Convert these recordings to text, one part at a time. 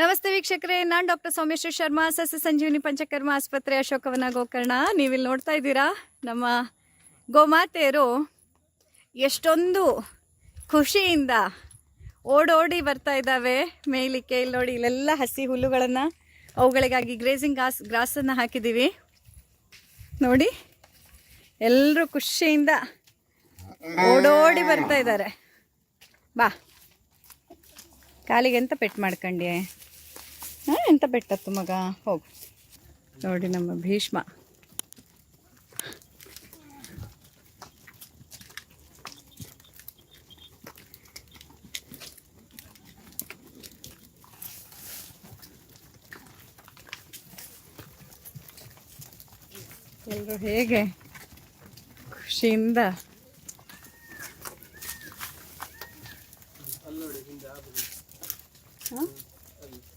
ನಮಸ್ತೆ ವೀಕ್ಷಕರೇ, ನಾನು ಡಾಕ್ಟರ್ ಸೋಮೇಶ್ವರ್ ಶರ್ಮಾ, ಸಸ್ಯ ಸಂಜೀವಿನಿ ಪಂಚಕರ್ಮ ಆಸ್ಪತ್ರೆ ಅಶೋಕವನ ಗೋಕರ್ಣ. ನೀವಿಲ್ಲಿ ನೋಡ್ತಾ ಇದ್ದೀರಾ? ನಮ್ಮ ಗೋಮಾತೆಯರು ಎಷ್ಟೊಂದು ಖುಷಿಯಿಂದ ಓಡೋಡಿ ಬರ್ತಾ ಇದ್ದಾವೆ. ಮೇಯ್ಲಿಕ್ಕೆ ಇಲ್ಲಿ ನೋಡಿ, ಇಲ್ಲೆಲ್ಲ ಹಸಿ ಹುಲ್ಲುಗಳನ್ನು ಅವುಗಳಿಗಾಗಿ ಗ್ರೇಸಿಂಗ್ ಗ್ರಾಸ್ ಗ್ರಾಸನ್ನು ಹಾಕಿದ್ದೀವಿ. ನೋಡಿ ಎಲ್ಲರೂ ಖುಷಿಯಿಂದ ಓಡೋಡಿ ಬರ್ತಾ ಇದ್ದಾರೆ. ಬಾ. ಕಾಲಿಗೆ ಅಂತ ಪೆಟ್ಟು ಮಾಡ್ಕೊಂಡಿ ಹಾಂ ಎಂತ ಬೆಟ್ಟತ್ತು ಮಗ? ಹೋಗು. ನೋಡಿ ನಮ್ಮ ಭೀಷ್ಮ. ಎಲ್ಲರೂ ಹೇಗೆ? ಖುಷಿಯಿಂದ.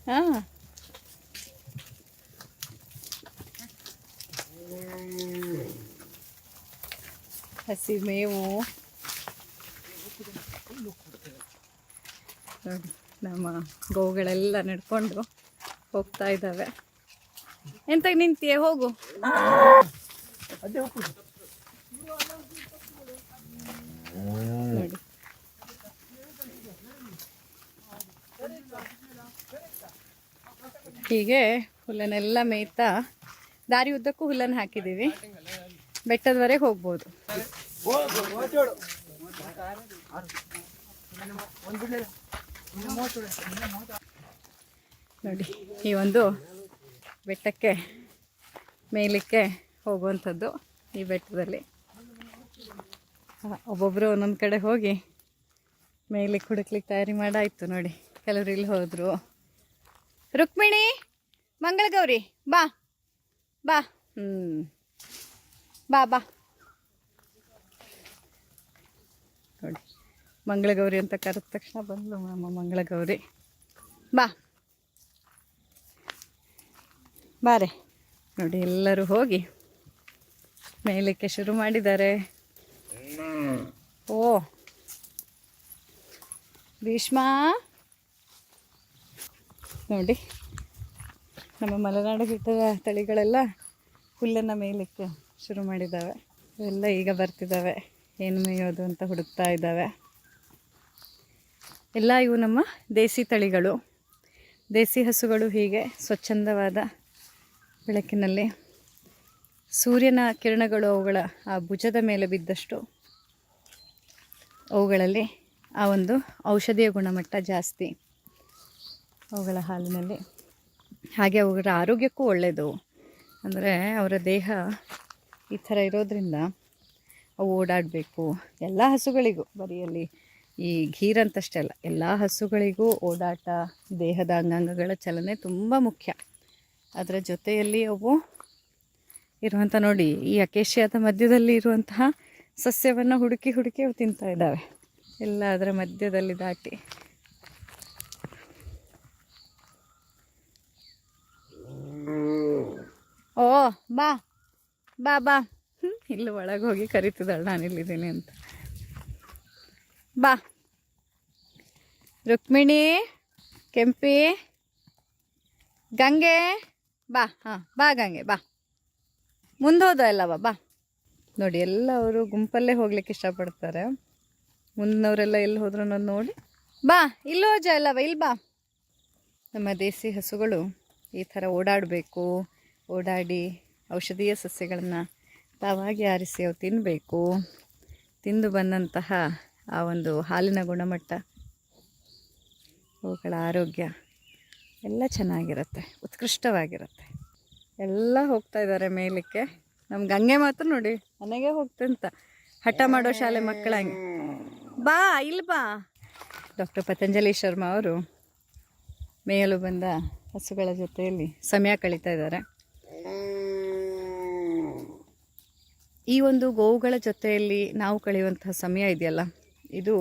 ಹಾಂ? ಹಸಿ ಮೇವು. ನೋಡಿ, ನಮ್ಮ ಗೋವುಗಳೆಲ್ಲ ನಡ್ಕೊಂಡು ಹೋಗ್ತಾ ಇದ್ದಾವೆ. ಎಂತ ನಿಂತೀಯ, ಹೋಗು. ನೋಡಿ. ಹೀಗೆ ಹುಲ್ಲನ್ನೆಲ್ಲ ಮೇಯ್ತಾ ದಾರಿ ಉದ್ದಕ್ಕೂ ಹುಲ್ಲನ್ನು ಹಾಕಿದ್ದೀವಿ. ಬೆಟ್ಟದವರೆಗೆ ಹೋಗ್ಬೋದು. ನೋಡಿ, ಈ ಒಂದು ಬೆಟ್ಟಕ್ಕೆ ಮೇಲಕ್ಕೆ ಹೋಗುವಂಥದ್ದು ಈ ಬೆಟ್ಟದಲ್ಲಿ. ಒಬ್ಬೊಬ್ಬರು ಒಂದೊಂದು ಕಡೆ ಹೋಗಿ ಮೇಲಕ್ಕೆ ಹುಡುಕ್ಲಿಕ್ಕೆ ತಯಾರಿ ಮಾಡಾಯಿತು ನೋಡಿ. ಕೆಲವರು ಇಲ್ಲಿ ಹೋದರು. ರುಕ್ಮಿಣಿ, ಮಂಗಳಗೌರಿ, ಬಾ ಬಾ. ಹ್ಞೂ ಬಾ ಬಾ ನೋಡಿ ಮಂಗಳಗೌರಿ ಅಂತ ಕರೆದ ತಕ್ಷಣ ಬಂದ್ಲು ನಮ್ಮ ಮಂಗಳಗೌರಿ. ಬಾ. ಬಾರೆ ನೋಡಿ ಎಲ್ಲರೂ ಹೋಗಿ ಮೇಲಕ್ಕೆ ಶುರು ಮಾಡಿದ್ದಾರೆ. ಓ. ಭೀಷ್ಮಾ. ನೋಡಿ ನಮ್ಮ ಮಲೆನಾಡು ಗಿಟ್ಟದ ತಳಿಗಳೆಲ್ಲ ಹುಲ್ಲನ್ನು ಮೇಲಕ್ಕೆ ಶುರು ಮಾಡಿದ್ದಾವೆ. ಎಲ್ಲ ಈಗ ಬರ್ತಿದ್ದಾವೆ. ಏನು ಮೇಯೋದು ಅಂತ ಹುಡುಕ್ತಾ ಇದ್ದಾವೆ. ಎಲ್ಲ ಇವು ನಮ್ಮ ದೇಸಿ ತಳಿಗಳು. ದೇಸಿ ಹಸುಗಳು ಹೀಗೆ ಸ್ವಚ್ಛಂದವಾದ ಬೆಳಕಿನಲ್ಲಿ ಸೂರ್ಯನ ಕಿರಣಗಳು ಅವುಗಳ ಆ ಭುಜದ ಮೇಲೆ ಬಿದ್ದಷ್ಟು ಅವುಗಳಲ್ಲಿ ಆ ಒಂದು ಔಷಧಿಯ ಗುಣಮಟ್ಟ ಜಾಸ್ತಿ ಅವುಗಳ ಹಾಲಿನಲ್ಲಿ. ಹಾಗೆ ಅವುಗಳ ಆರೋಗ್ಯಕ್ಕೂ ಒಳ್ಳೆಯದು ಅಂದರೆ ಅವರ ದೇಹ ಈ ಥರ ಇರೋದ್ರಿಂದ ಅವು ಓಡಾಡಬೇಕು. ಎಲ್ಲ ಹಸುಗಳಿಗೂ ಬರೀ ಅಲ್ಲಿ ಈ ಘೀರಂತಷ್ಟೇ ಅಲ್ಲ, ಎಲ್ಲ ಹಸುಗಳಿಗೂ ಓಡಾಟ, ದೇಹದ ಅಂಗಾಂಗಗಳ ಚಲನೆ ತುಂಬ ಮುಖ್ಯ. ಅದರ ಜೊತೆಯಲ್ಲಿ ಅವು ಇರುವಂಥ ನೋಡಿ, ಈ ಅಕೇಶಿಯಾದ ಮಧ್ಯದಲ್ಲಿ ಇರುವಂತಹ ಸಸ್ಯವನ್ನು ಹುಡುಕಿ ಹುಡುಕಿ ಅವು ತಿಂತಾ ಇದ್ದಾವೆ. ಎಲ್ಲ ಅದರ ಮಧ್ಯದಲ್ಲಿ ದಾಟಿ. ಓ, ಬಾ ಬಾ ಬಾ. ಇಲ್ಲಿ ಒಳಗೆ ಹೋಗಿ ಕರಿತಿದ್ದಾಳೆ ನಾನು ಇಲ್ಲಿದ್ದೀನಿ ಅಂತ. ಬಾ. ರುಕ್ಮಿಣಿ, ಕೆಂಪಿ, ಗಂಗೆ, ಬಾ, ಹಾಂ, ಬಾ ಗಂಗೆ, ಬಾ. ಮುಂದೋದ ಎಲ್ಲವ ಬಾ ನೋಡಿ, ಎಲ್ಲ ಅವರು ಗುಂಪಲ್ಲೇ ಹೋಗ್ಲಿಕ್ಕೆ ಇಷ್ಟಪಡ್ತಾರೆ. ಮುಂದಿನವರೆಲ್ಲ ಎಲ್ಲಿ ಹೋದ್ರು ಅನ್ನೋದು ನೋಡಿ. ಬಾ, ಇಲ್ಲೋ ಜ ಎಲ್ಲವ ಇಲ್ಲಿ ಬಾ. ನಮ್ಮ ದೇಸಿ ಹಸುಗಳು ಈ ಥರ ಓಡಾಡಬೇಕು, ಓಡಾಡಿ ಔಷಧೀಯ ಸಸ್ಯಗಳನ್ನು ತಾವಾಗಿ ಆರಿಸಿ ಅವು ತಿನ್ನಬೇಕು ತಿಂದು ಬಂದಂತಹ ಆ ಒಂದು ಹಾಲಿನ ಗುಣಮಟ್ಟ ಅವುಗಳ ಆರೋಗ್ಯ ಎಲ್ಲ ಚೆನ್ನಾಗಿರುತ್ತೆ, ಉತ್ಕೃಷ್ಟವಾಗಿರುತ್ತೆ. ಎಲ್ಲ ಹೋಗ್ತಾ ಇದ್ದಾರೆ ಮೇಲಕ್ಕೆ ನಮ್ಮ ಗಂಗೆ ಮಾತ್ರ ನೋಡಿ, ಮನೆಗೆ ಹೋಗ್ತಂತ ಹಠ ಮಾಡೋ ಶಾಲೆ ಮಕ್ಕಳಂಗೆ ಬಾ, ಇಲ್ಲಿ ಬಾ. ಡಾಕ್ಟರ್ ಪತಂಜಲಿ ಶರ್ಮಾ ಅವರು ಮೇಯಲು ಬಂದ ಹಸುಗಳ ಜೊತೆಯಲ್ಲಿ ಸಮಯ ಕಳೀತಾ ಇದ್ದಾರೆ. ಈ ಒಂದು ಗೋವುಗಳ ಜೊತೆಯಲ್ಲಿ ನಾವು ಕಳೆಯುವಂತಹ ಸಮಯ ಇದೆಯಲ್ಲ, ಇದು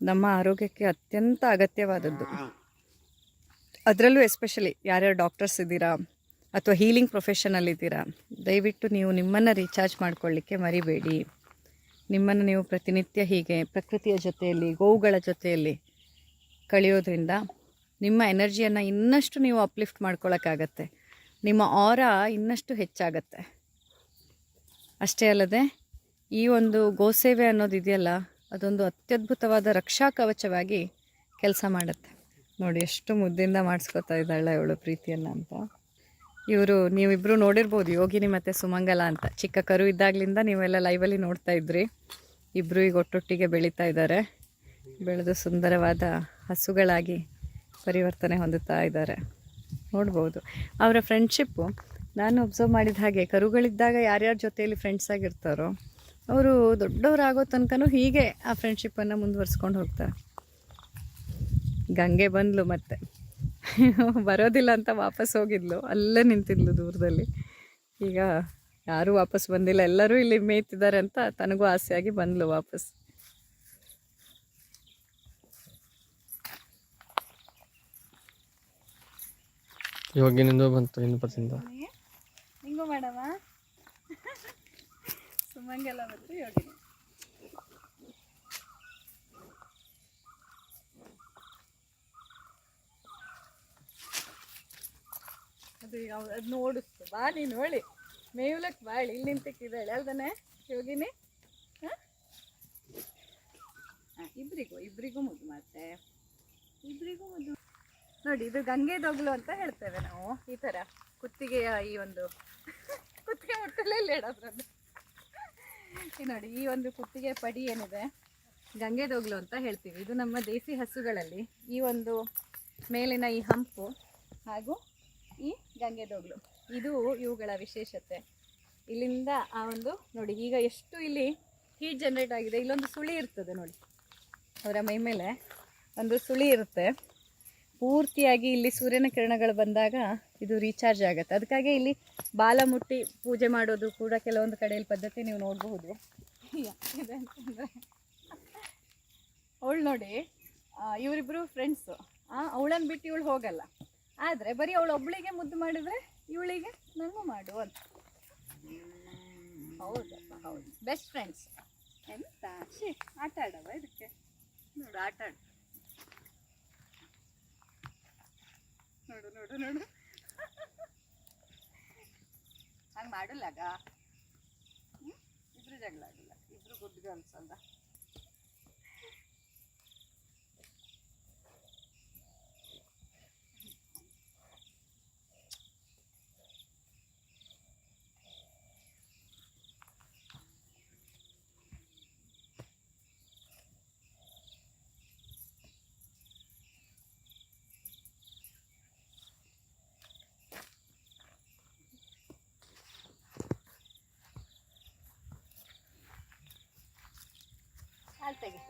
ನಮ್ಮ ಆರೋಗ್ಯಕ್ಕೆ ಅತ್ಯಂತ ಅಗತ್ಯವಾದದ್ದು. ಅದರಲ್ಲೂ ಎಸ್ಪೆಷಲಿ ಯಾರ್ಯಾರು ಡಾಕ್ಟರ್ಸ್ ಇದ್ದೀರಾ ಅಥವಾ ಹೀಲಿಂಗ್ ಪ್ರೊಫೆಷನಲ್ಲಿ ಇದ್ದೀರಾ ದಯವಿಟ್ಟು ನೀವು ನಿಮ್ಮನ್ನು ರೀಚಾರ್ಜ್ ಮಾಡ್ಕೊಳ್ಳಿಕ್ಕೆ ಮರಿಬೇಡಿ. ನಿಮ್ಮನ್ನು ನೀವು ಪ್ರತಿನಿತ್ಯ ಹೀಗೆ ಪ್ರಕೃತಿಯ ಜೊತೆಯಲ್ಲಿ ಗೋವುಗಳ ಜೊತೆಯಲ್ಲಿ ಕಳೆಯೋದ್ರಿಂದ ನಿಮ್ಮ ಎನರ್ಜಿಯನ್ನು ಇನ್ನಷ್ಟು ನೀವು ಅಪ್ಲಿಫ್ಟ್ ಮಾಡ್ಕೊಳ್ಳೋಕ್ಕಾಗತ್ತೆ ನಿಮ್ಮ ಆರ ಇನ್ನಷ್ಟು ಹೆಚ್ಚಾಗತ್ತೆ. ಅಷ್ಟೇ ಅಲ್ಲದೆ ಈ ಒಂದು ಗೋಸೇವೆ ಅನ್ನೋದು ಇದೆಯಲ್ಲ ಅದೊಂದು ಅತ್ಯದ್ಭುತವಾದ ರಕ್ಷಾ ಕವಚವಾಗಿ ಕೆಲಸ ಮಾಡುತ್ತೆ. ನೋಡಿ, ಎಷ್ಟು ಮುದ್ದಿಂದ ಮಾಡಿಸ್ಕೊತಾ ಇದ್ದಾಳೆ ಇವಳು ಪ್ರೀತಿಯನ್ನು ಅಂತ. ಇವರು ನೀವಿಬ್ಬರು ನೋಡಿರ್ಬೋದು, ಯೋಗಿನಿ ಮತ್ತು ಸುಮಂಗಲ ಅಂತ. ಚಿಕ್ಕ ಕರು ಇದ್ದಾಗಲಿಂದ ನೀವೆಲ್ಲ ಲೈವಲ್ಲಿ ನೋಡ್ತಾ ಇದ್ರಿ. ಇಬ್ಬರು ಈಗ ಒಟ್ಟೊಟ್ಟಿಗೆ ಬೆಳೀತಾ ಇದ್ದಾರೆ. ಬೆಳೆದು ಸುಂದರವಾದ ಹಸುಗಳಾಗಿ ಪರಿವರ್ತನೆ ಹೊಂದುತ್ತಾ ಇದ್ದಾರೆ. ನೋಡ್ಬೋದು. ಅವರ ಫ್ರೆಂಡ್ಶಿಪ್ಪು ನಾನು ಒಬ್ಸರ್ವ್ ಮಾಡಿದ ಹಾಗೆ, ಕರುಗಳಿದ್ದಾಗ ಯಾರ್ಯಾರ ಜೊತೆಯಲ್ಲಿ ಫ್ರೆಂಡ್ಸ್ ಆಗಿರ್ತಾರೋ ಅವರು ದೊಡ್ಡವರಾಗೋ ತನಕನೂ ಹೀಗೆ ಆ ಫ್ರೆಂಡ್ಶಿಪ್ಪನ್ನು ಮುಂದುವರ್ಸ್ಕೊಂಡು ಹೋಗ್ತಾರೆ. ಗಂಗೆ ಬಂದ್ಲು ಮತ್ತೆ. ಬರೋದಿಲ್ಲ ಅಂತ ವಾಪಸ್ ಹೋಗಿದ್ಲು. ಅಲ್ಲೇ ನಿಂತಿದ್ಲು ದೂರದಲ್ಲಿ. ಈಗ ಯಾರೂ ವಾಪಸ್ ಬಂದಿಲ್ಲ. ಎಲ್ಲರೂ ಇಲ್ಲಿ ಮೇಯ್ತಿದ್ದಾರೆ ಅಂತ ತನಗೂ ಆಸೆಯಾಗಿ ಬಂದ್ಲು ವಾಪಸ್. ಇವಾಗ ಬಂತು ಇನ್ನು ಪರ್ಸೆಂಟ್ ಹಿಂಗೂ ಮಾಡಮ್ಮ ಬಂತು ಯೋಗಿನಿ ಅದು ಅದು ನೋಡಿಸ್ತು. ಬಾ ನೀನು, ಹೇಳಿ. ಮೇಯ್ಲಕ್ಕೆ ಬಾಳಿ ಇಲ್ಲಿ ನಿಂತಿಕ್ಕಿದ್ದಾಳೆ. ಅಲ್ದನೆ ಯೋಗಿನಿ? ಹಾಂ? ಇಬ್ಬರಿಗೂ ಇಬ್ರಿಗೂ ಮುದ್ದು ಮತ್ತೆ ಇಬ್ಬರಿಗೂ ಮುದ್ದು. ನೋಡಿ, ಇದು ಗಂಗೆ ದೊಗ್ಲು ಅಂತ ಹೇಳ್ತೇವೆ ನಾವು. ಈ ಥರ ಕುತ್ತಿಗೆಯ ಈ ಒಂದು ಕುತ್ತಿಗೆ ಮುಟ್ಟಲೇ ಈ ನೋಡಿ, ಈ ಒಂದು ಕುತ್ತಿಗೆ ಪಡಿ ಏನಿದೆ? ಗಂಗೆ ದೊಗ್ಲು ಅಂತ ಹೇಳ್ತೀವಿ. ಇದು ನಮ್ಮ ದೇಸಿ ಹಸುಗಳಲ್ಲಿ ಈ ಒಂದು ಮೇಲಿನ ಈ ಹಂಪು ಹಾಗೂ ಈ ಗಂಗೆ ದೊಗ್ಲು ಇದು ಇವುಗಳ ವಿಶೇಷತೆ. ಇಲ್ಲಿಂದ ಆ ಒಂದು ನೋಡಿ, ಈಗ ಎಷ್ಟು ಇಲ್ಲಿ ಹೀಟ್ ಜನರೇಟ್ ಆಗಿದೆ. ಇಲ್ಲೊಂದು ಸುಳಿ ಇರ್ತದೆ ನೋಡಿ. ಅವರ ಮೈ ಮೇಲೆ ಒಂದು ಸುಳಿ ಇರುತ್ತೆ. ಪೂರ್ತಿಯಾಗಿ ಇಲ್ಲಿ ಸೂರ್ಯನ ಕಿರಣಗಳು ಬಂದಾಗ ಇದು ರೀಚಾರ್ಜ್ ಆಗುತ್ತೆ. ಅದಕ್ಕಾಗಿ ಇಲ್ಲಿ ಬಾಲ ಮುಟ್ಟಿ ಪೂಜೆ ಮಾಡೋದು ಕೂಡ ಕೆಲವೊಂದು ಕಡೆಯಲ್ಲಿ ಪದ್ಧತಿ ನೀವು ನೋಡಬಹುದು. ಇದೆ ಅಂತಂದರೆ ಅವಳು ನೋಡಿ ಇವರಿಬ್ಬರು ಫ್ರೆಂಡ್ಸು ಅವಳನ್ನು ಬಿಟ್ಟು ಇವಳು ಹೋಗಲ್ಲ. ಆದರೆ ಬರೀ ಅವಳು ಒಬ್ಬಳಿಗೆ ಮುದ್ದು ಮಾಡಿದರೆ ಇವಳಿಗೆ ನಾನು ಮಾಡು ಅಂತ. ಹೌದು ಬೆಸ್ಟ್ ಫ್ರೆಂಡ್ಸ್ ಎಂತ? ಶಿ ಆಟ ಆಡವ ಇದಕ್ಕೆ? ನೋಡು, ಆಟ ಆಡು. ನೋಡು ನೋಡು ನೋಡು. ಹಂಗೆ ಮಾಡಲ್ಲಾಗ ಇಬ್ರು ಜಗಳ ಆಗಿಲ್ಲ ಇಬ್ರು ಗುಡ್ ಅನ್ಸಲ್ಲ ಜೊತೆಗೆ